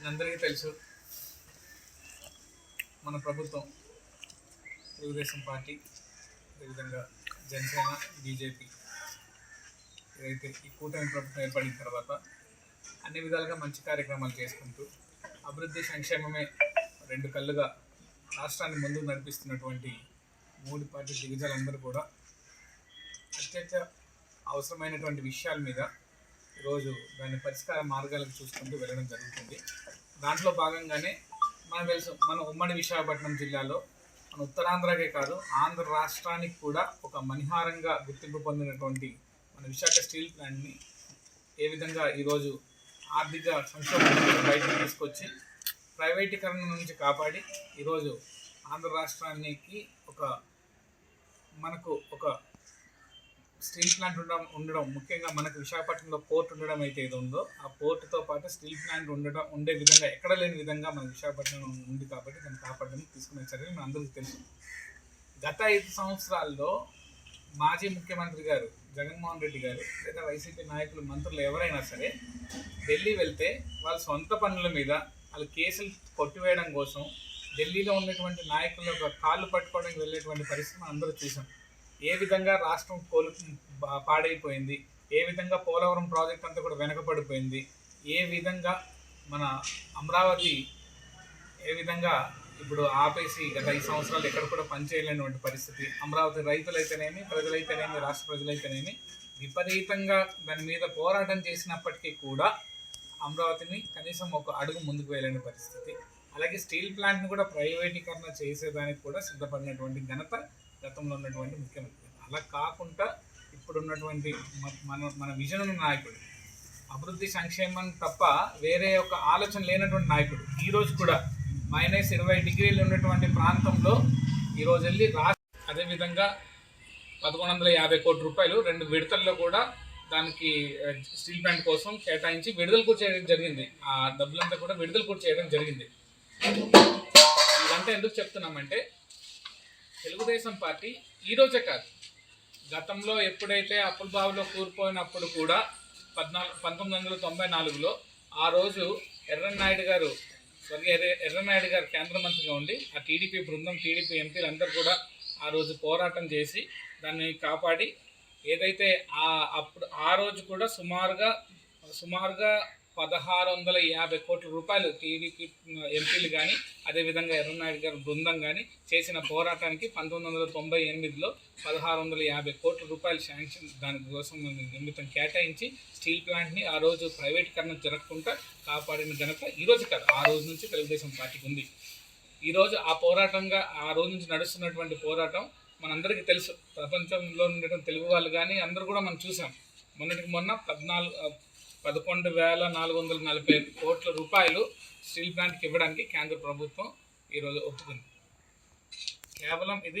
మనందరికీ తెలుసు. మన ప్రభుత్వం తెలుగుదేశం పార్టీ అదేవిధంగా జనసేన బీజేపీ ఏదైతే ఈ కూటమి ప్రభుత్వం ఏర్పడిన తర్వాత అన్ని విధాలుగా మంచి కార్యక్రమాలు చేసుకుంటూ అభివృద్ధి సంక్షేమమే రెండు కళ్ళుగా రాష్ట్రాన్ని ముందుకు నడిపిస్తున్నటువంటి మూడు పార్టీ దిగ్గజాలందరూ కూడా అత్యంత అవసరమైనటువంటి విషయాల మీద రోజు దాని పరిష్కార మార్గాలకు చూసుకుంటూ వెళ్ళడం జరుగుతుంది. దాంట్లో భాగంగానే మనం తెలుసు మన ఉమ్మడి విశాఖపట్నం జిల్లాలో మన ఉత్తరాంధ్రకే కాదు ఆంధ్ర రాష్ట్రానికి కూడా ఒక మణిహారంగా గుర్తింపు పొందినటువంటి మన విశాఖ స్టీల్ ప్లాంట్ని ఏ విధంగా ఈరోజు ఆర్థిక సంక్షోభం బయటకు తీసుకొచ్చి ప్రైవేటీకరణ నుంచి కాపాడి ఈరోజు ఆంధ్ర రాష్ట్రానికి ఒక మనకు ఒక స్టీల్ ప్లాంట్ ఉండడం ఉండడం ముఖ్యంగా మనకు విశాఖపట్నంలో పోర్ట్ ఉండడం అయితే ఏదో ఉందో ఆ పోర్ట్తో పాటు స్టీల్ ప్లాంట్ ఉండడం ఉండే విధంగా ఎక్కడ లేని విధంగా మన విశాఖపట్నం ఉంది కాబట్టి దాన్ని కాపాడడానికి తీసుకునే చర్యలు మన అందరికీ తెలుసు. గత ఐదు సంవత్సరాల్లో మాజీ ముఖ్యమంత్రి గారు జగన్మోహన్ రెడ్డి గారు లేదా వైసీపీ నాయకులు మంత్రులు ఎవరైనా సరే ఢిల్లీ వెళ్తే వాళ్ళ సొంత పనుల మీద వాళ్ళ కేసులు కొట్టివేయడం కోసం ఢిల్లీలో ఉన్నటువంటి నాయకుల కాళ్ళు పట్టుకోవడానికి వెళ్ళేటువంటి పరిస్థితి మనం అందరూ చూసాం. ఏ విధంగా రాష్ట్రం కోలు బా- పాడైపోయింది ఏ విధంగా పోలవరం ప్రాజెక్ట్ అంతా కూడా వెనకబడిపోయింది ఏ విధంగా మన అమరావతి ఏ విధంగా ఇప్పుడు ఆపేసి గత ఐదు సంవత్సరాలు ఎక్కడ కూడా పనిచేయలేనటువంటి పరిస్థితి. అమరావతి రైతులైతేనేమి ప్రజలైతేనేమి రాష్ట్ర ప్రజలైతేనేమి విపరీతంగా దాని మీద పోరాటం చేసినప్పటికీ కూడా అమరావతిని కనీసం ఒక అడుగు ముందుకు వెళ్ళని పరిస్థితి. అలాగే స్టీల్ ప్లాంట్ని కూడా ప్రైవేటీకరణ చేసేదానికి కూడా సిద్ధపడినటువంటి ఘనత గతంలో ఉన్నటువంటి ముఖ్యమంత్రి. అలా కాకుండా ఇప్పుడున్నటువంటి మన మన విజన్ ఉన్న నాయకుడు. అభివృద్ధి సంక్షేమం తప్ప వేరే ఒక ఆలోచన లేనటువంటి నాయకుడు. ఈరోజు కూడా మైనస్ ఇరవై డిగ్రీలు ఉన్నటువంటి ప్రాంతంలో ఈరోజు వెళ్ళి రాష్ట్ర అదేవిధంగా పదకొండు వందల యాభై కోట్ల రూపాయలు రెండు విడతల్లో కూడా దానికి స్టీల్ ప్లాంట్ కోసం కేటాయించి విడుదల కూడా చేయడం జరిగింది. ఆ డబ్బులంతా కూడా విడుదల కూడా చేయడం జరిగింది. ఇదంతా ఎందుకు చెప్తున్నామంటే తెలుగుదేశం పార్టీ ఈరోజే కాదు. గతంలో ఎప్పుడైతే అప్పుల బావిలో కూరిపోయినప్పుడు కూడా పద్నాలుగు పంతొమ్మిది వందల తొంభై నాలుగులో ఆ రోజు ఎర్రన్నాయుడు గారు స్వర్గీయ ఎర్ర ఎర్రన్నాయుడు గారు కేంద్ర మంత్రిగా ఉండి ఆ టీడీపీ బృందం టీడీపీ ఎంపీలు అందరూ కూడా ఆ రోజు పోరాటం చేసి దాన్ని కాపాడి ఏదైతే ఆ అప్పుడు ఆ రోజు కూడా సుమారుగా సుమారుగా పదహారు వందల యాభై కోట్ల రూపాయలు టీడీపీ ఎంపీలు కానీ అదేవిధంగా ఎర్రనాయుడు గారి బృందం కానీ చేసిన పోరాటానికి పంతొమ్మిది వందల తొంభై ఎనిమిదిలో పదహారు వందల యాభై కోట్ల రూపాయలు శాంక్షన్ దానికోసం నిమిత్తం కేటాయించి స్టీల్ ప్లాంట్ని ఆ రోజు ప్రైవేటీకరణ జరగకుండా కాపాడిన ఘనత ఈరోజు కాదు ఆ రోజు నుంచి తెలుగుదేశం పార్టీకి ఉంది. ఈరోజు ఆ పోరాటంగా ఆ రోజు నుంచి నడుస్తున్నటువంటి పోరాటం మనందరికీ తెలుసు. ప్రపంచంలో ఉండటం తెలుగు వాళ్ళు కానీ అందరూ కూడా మనం చూసాం. మొన్నటికి మొన్న పద్నాలుగు పదకొండు వేల నాలుగు వందల నలభై కోట్ల రూపాయలు స్టీల్ ప్లాంట్కి ఇవ్వడానికి కేంద్ర ప్రభుత్వం ఈరోజు ఒప్పుకుంది. కేవలం ఇది